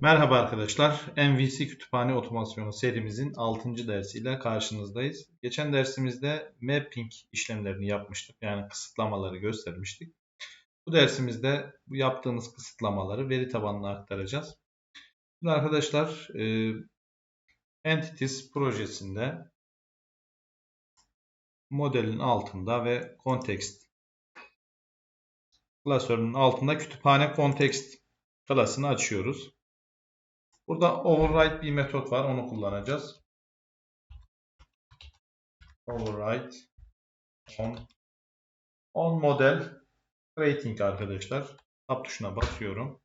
Merhaba arkadaşlar. MVC Kütüphane Otomasyonu serimizin 6. dersiyle karşınızdayız. Geçen dersimizde mapping işlemlerini yapmıştık. Yani kısıtlamaları göstermiştik. Bu dersimizde bu yaptığımız kısıtlamaları veri tabanına aktaracağız. Şimdi arkadaşlar e, Entities projesinde modelin altında ve Context klasörünün altında kütüphane Context klasını açıyoruz. Burada override bir metot var. Onu kullanacağız. Override on on model rating arkadaşlar. Tab tuşuna basıyorum.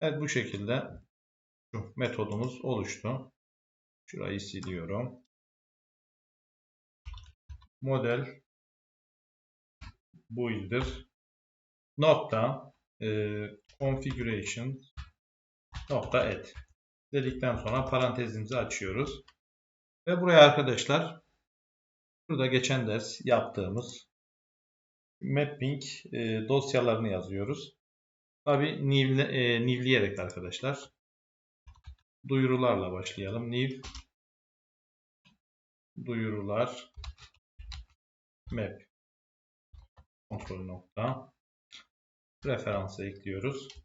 Evet bu şekilde şu metodumuz oluştu. Şurayı siliyorum. Model builder nokta e, configuration nokta add dedikten sonra parantezimizi açıyoruz. Ve buraya arkadaşlar burada geçen ders yaptığımız mapping e, dosyalarını yazıyoruz. Tabi nivle, e, nivleyerek arkadaşlar duyurularla başlayalım. Niv duyurular map kontrol nokta referansa ekliyoruz.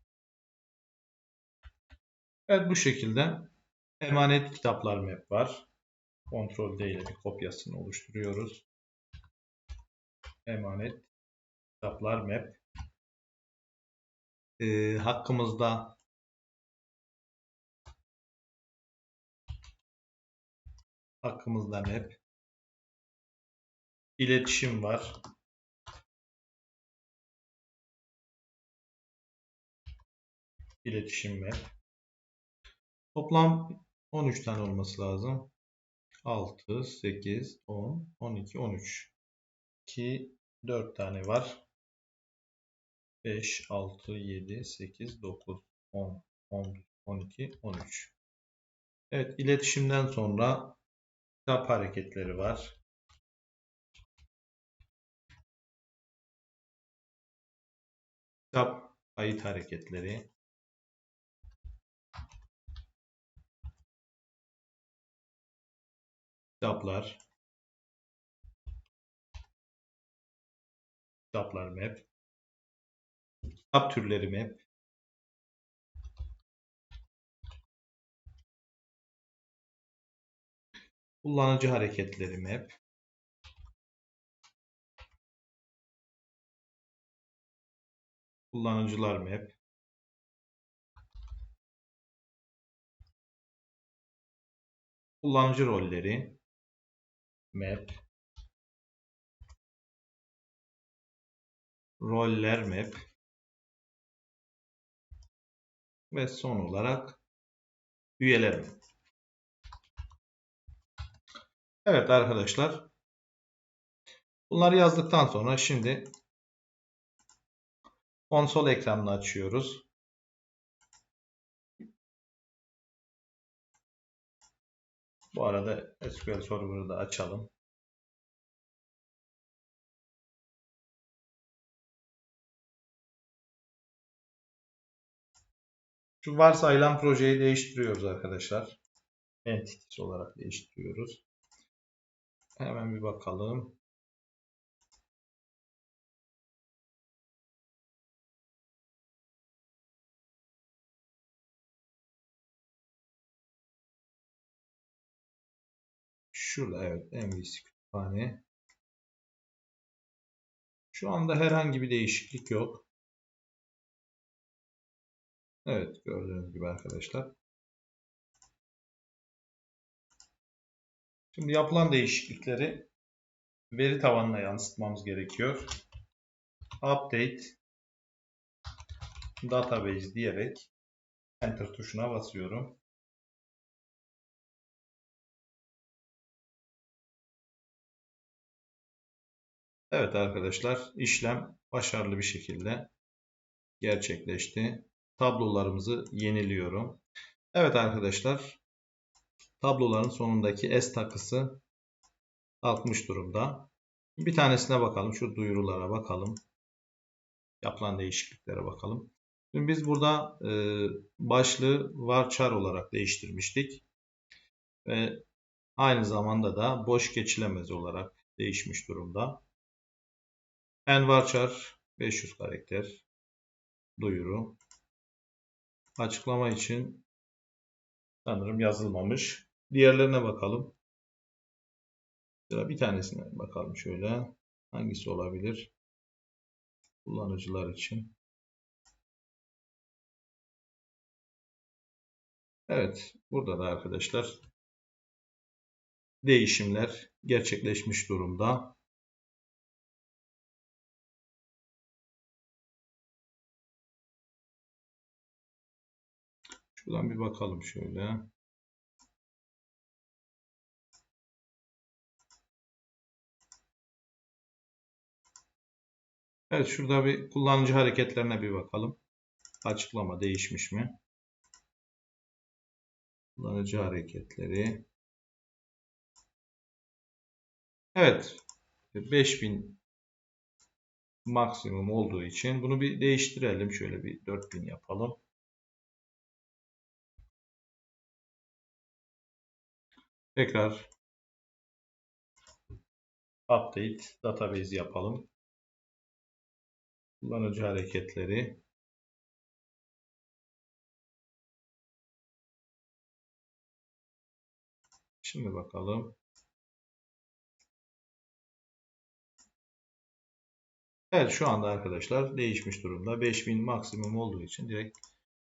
Evet bu şekilde emanet kitaplar map var. Ctrl D ile bir kopyasını oluşturuyoruz. Emanet kitaplar map. Ee, hakkımızda hakkımızda map. İletişim var. İletişim map. Toplam 13 tane olması lazım. 6, 8, 10, 12, 13. 2, 4 tane var. 5, 6, 7, 8, 9, 10, 11, 12, 13. Evet iletişimden sonra kitap hareketleri var. Kitap kayıt hareketleri. Kitaplar. Kitaplar map. Kitap türleri map. Kullanıcı hareketleri map. Kullanıcılar map. Kullanıcı rolleri map roller map ve son olarak üyeler. Evet arkadaşlar. Bunları yazdıktan sonra şimdi konsol ekranını açıyoruz. Bu arada SQL Server'ı da açalım. Şu varsayılan projeyi değiştiriyoruz arkadaşlar. Entities olarak değiştiriyoruz. Hemen bir bakalım. Şurada evet MVC kütüphane. Şu anda herhangi bir değişiklik yok. Evet gördüğünüz gibi arkadaşlar. Şimdi yapılan değişiklikleri veri tabanına yansıtmamız gerekiyor. Update database diyerek enter tuşuna basıyorum. Evet arkadaşlar işlem başarılı bir şekilde gerçekleşti. Tablolarımızı yeniliyorum. Evet arkadaşlar tabloların sonundaki S takısı kalkmış durumda. Bir tanesine bakalım. Şu duyurulara bakalım. Yapılan değişikliklere bakalım. Şimdi biz burada e, başlığı varchar olarak değiştirmiştik. Ve aynı zamanda da boş geçilemez olarak değişmiş durumda. En varchar 500 karakter duyuru. Açıklama için sanırım yazılmamış. Diğerlerine bakalım. Bir tanesine bakalım şöyle. Hangisi olabilir? Kullanıcılar için. Evet, burada da arkadaşlar değişimler gerçekleşmiş durumda. Şuradan bir bakalım şöyle. Evet şurada bir kullanıcı hareketlerine bir bakalım. Açıklama değişmiş mi? Kullanıcı hareketleri. Evet. 5000 maksimum olduğu için bunu bir değiştirelim. Şöyle bir 4000 yapalım. Tekrar update database yapalım. Kullanıcı hareketleri. Şimdi bakalım. Evet şu anda arkadaşlar değişmiş durumda. 5000 maksimum olduğu için direkt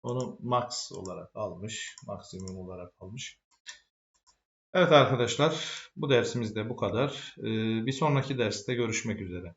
onu max olarak almış. Maksimum olarak almış. Evet arkadaşlar bu dersimiz de bu kadar. Ee, bir sonraki derste görüşmek üzere.